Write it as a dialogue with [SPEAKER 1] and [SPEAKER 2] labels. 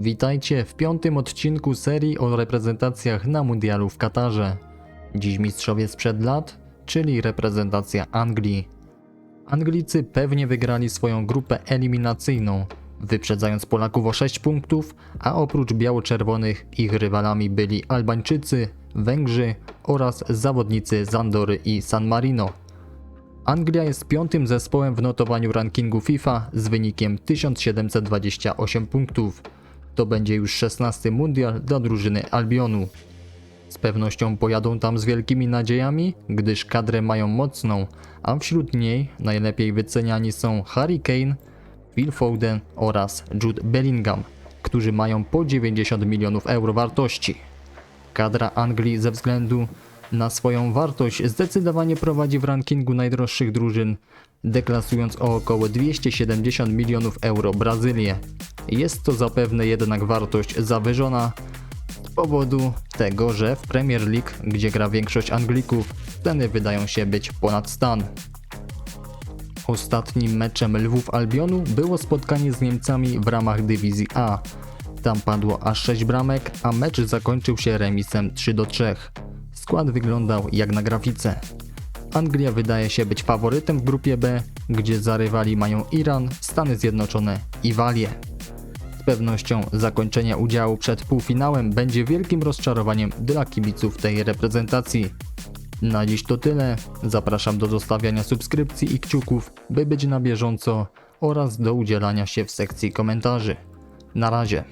[SPEAKER 1] Witajcie w piątym odcinku serii o reprezentacjach na mundialu w Katarze. Dziś mistrzowie sprzed lat, czyli reprezentacja Anglii. Anglicy pewnie wygrali swoją grupę eliminacyjną, wyprzedzając Polaków o 6 punktów, a oprócz biało-czerwonych ich rywalami byli Albańczycy, Węgrzy oraz zawodnicy z Andory i San Marino. Anglia jest piątym zespołem w notowaniu rankingu FIFA z wynikiem 1728 punktów. To będzie już 16 mundial dla drużyny Albionu. Z pewnością pojadą tam z wielkimi nadziejami, gdyż kadrę mają mocną, a wśród niej najlepiej wyceniani są Harry Kane, Phil Foden oraz Jude Bellingham, którzy mają po 90 milionów euro wartości. Kadra Anglii ze względu na swoją wartość zdecydowanie prowadzi w rankingu najdroższych drużyn, deklasując o około 270 milionów euro Brazylię. Jest to zapewne jednak wartość zawyżona z powodu tego, że w Premier League, gdzie gra większość Anglików, ceny wydają się być ponad stan. Ostatnim meczem Lwów Albionu było spotkanie z Niemcami w ramach dywizji A. Tam padło aż 6 bramek, a mecz zakończył się remisem 3 do 3. Skład wyglądał jak na grafice. Anglia wydaje się być faworytem w grupie B, gdzie za rywali mają Iran, Stany Zjednoczone i Walię. Z pewnością zakończenie udziału przed półfinałem będzie wielkim rozczarowaniem dla kibiców tej reprezentacji. Na dziś to tyle. Zapraszam do zostawiania subskrypcji i kciuków, by być na bieżąco oraz do udzielania się w sekcji komentarzy. Na razie.